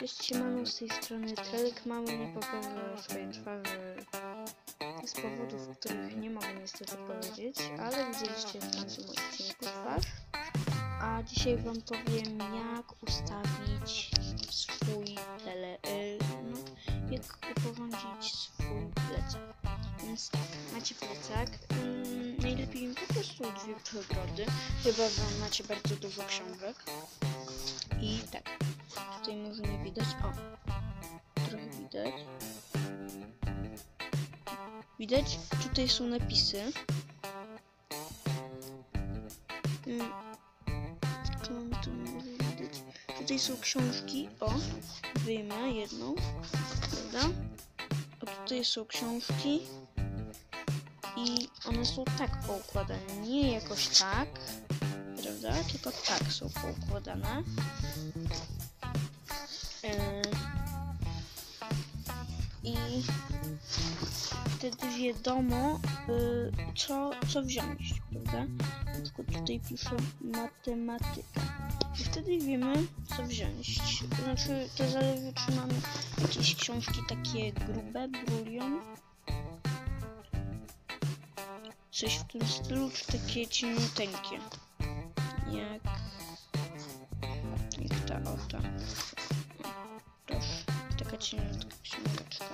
Cześć, siemano, z tej strony Trelek Mamy nie pokaże swojej twarzy z powodów, których nie mogę niestety powiedzieć, ale widzieliście w tamtym odcinku twarz. A dzisiaj wam powiem, jak ustawić swój tele... No, jak uporządzić swój plecak. Więc tak, macie plecak, ym, najlepiej po prostu dwie przegody, chyba że macie bardzo dużo książek. I tak, widać. Tutaj są napisy. Mm? Tutaj są książki. O, wyjmę jedną. Prawda? O, tutaj są książki. I one są tak poukładane. Nie jakoś tak. Prawda? Tylko tak są poukładane. I wtedy wiadomo, yy, co, co wziąć, prawda? Na przykład tutaj piszę matematyka. I wtedy wiemy, co wziąć. Znaczy, to zależy, czy mamy jakieś książki takie grube, brulion. Coś w tym stylu, czy takie cieniuteńkie. Jak jak ta. Proszę, taka książeczka.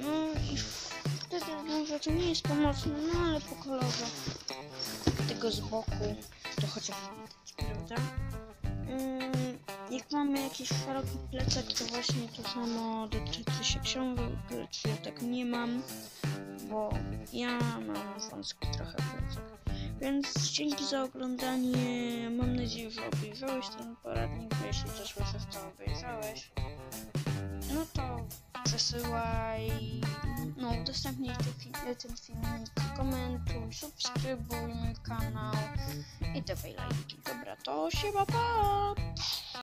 No i wtedy może nie jest pomocne, no ale po kolorze tego z boku to chociaż widać, prawda? Mm, jak mamy jakiś szeroki plecak, to właśnie to samo dotyczy się książek, lecz ja tak nie mam, bo ja mam wąski trochę plecak. Więc dzięki za oglądanie. Mam nadzieję, że obejrzałeś ten poradnik, bo jeśli to słyszysz, to obejrzałeś. Przesyłaj, no udostępnij ten, fi- ten filmik, komentuj, subskrybuj mój kanał i dawaj lajki. Dobra, to się pa!